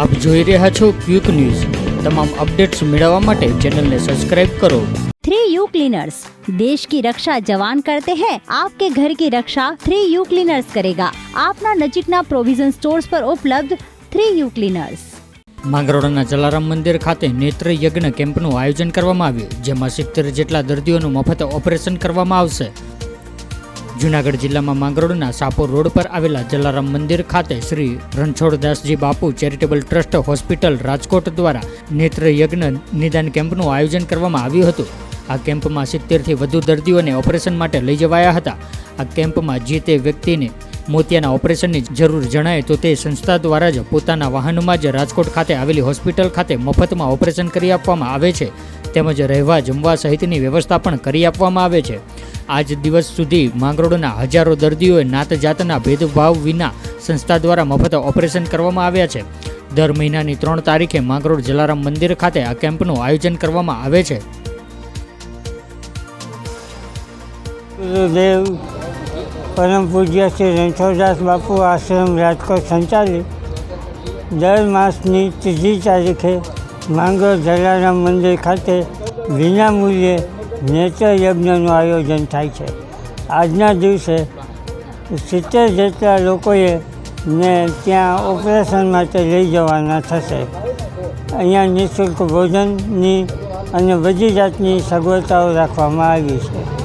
આપ જોઈ રહ્યા છો ક્વિક ન્યૂઝ. તમામ અપડેટ્સ મેળવવા માટે ચેનલને સબસ્ક્રાઇબ કરો. Three U cleaners. દેશ કી રક્ષા જવાન કરતે हैं आपके घर की रक्षा थ्री यू ક્લીનર્સ કરેગા. આપના નજીકના પ્રોવિઝન સ્ટોર્સ પર ઉપલબ્ધ થ્રી યુ ક્લીનર્સ. માંગરોળના જલારામ મંદિર ખાતે નેત્ર યજ્ઞ કેમ્પનું આયોજન કરવામાં આવ્યું જેમાં સિત્તેર જેટલા દર્દીઓનું મફત ઓપરેશન કરવામાં આવશે. જુનાગઢ જિલ્લામાં માંગરોળના સાપોર રોડ પર આવેલા જલારામ મંદિર ખાતે શ્રી રણછોડદાસજી બાપુ ચેરિટેબલ ટ્રસ્ટ હોસ્પિટલ રાજકોટ દ્વારા નેત્ર યજ્ઞ નિદાન કેમ્પનું આયોજન કરવામાં આવ્યું હતું. આ કેમ્પમાં સિત્તેરથી વધુ દર્દીઓને ઓપરેશન માટે લઈ જવાયા હતા. આ કેમ્પમાં જે તે વ્યક્તિને મોતિયાના ઓપરેશનની જરૂર જણાય તો તે સંસ્થા દ્વારા જ પોતાના વાહનમાં જ રાજકોટ ખાતે આવેલી હોસ્પિટલ ખાતે મફતમાં ઓપરેશન કરી આપવામાં આવે છે. તેમજ રહેવા જમવા સહિતની વ્યવસ્થા પણ કરી આપવામાં આવે છે. આજ દિવસ સુધી માંગરોળના હજારો દર્દીઓએ નાત જાતના ભેદભાવ વિના સંસ્થા દ્વારા મફત ઓપરેશન કરવામાં આવ્યા છે. દર મહિનાની ત્રણ તારીખે માંગરોળ જલારામ મંદિર ખાતે આ કેમ્પનું આયોજન કરવામાં આવે છે. દેવ પરમ પૂજ્ય શ્રી રણછોડદાસ બાપુ આશ્રમ રાજકોટ સંચાલિત. દર માસની ત્રીજી તારીખે માંગરોળ જલારામ મંદિર ખાતે વિનામૂલ્યે નેત્ર યજ્ઞનું આયોજન થાય છે. આજના દિવસે સિત્તેર જેટલા લોકોએ ને ત્યાં ઓપરેશન માટે લઈ જવાના થશે. અહીંયા નિઃશુલ્ક ભોજનની અને બધી જાતની સગવડતાઓ રાખવામાં આવી છે.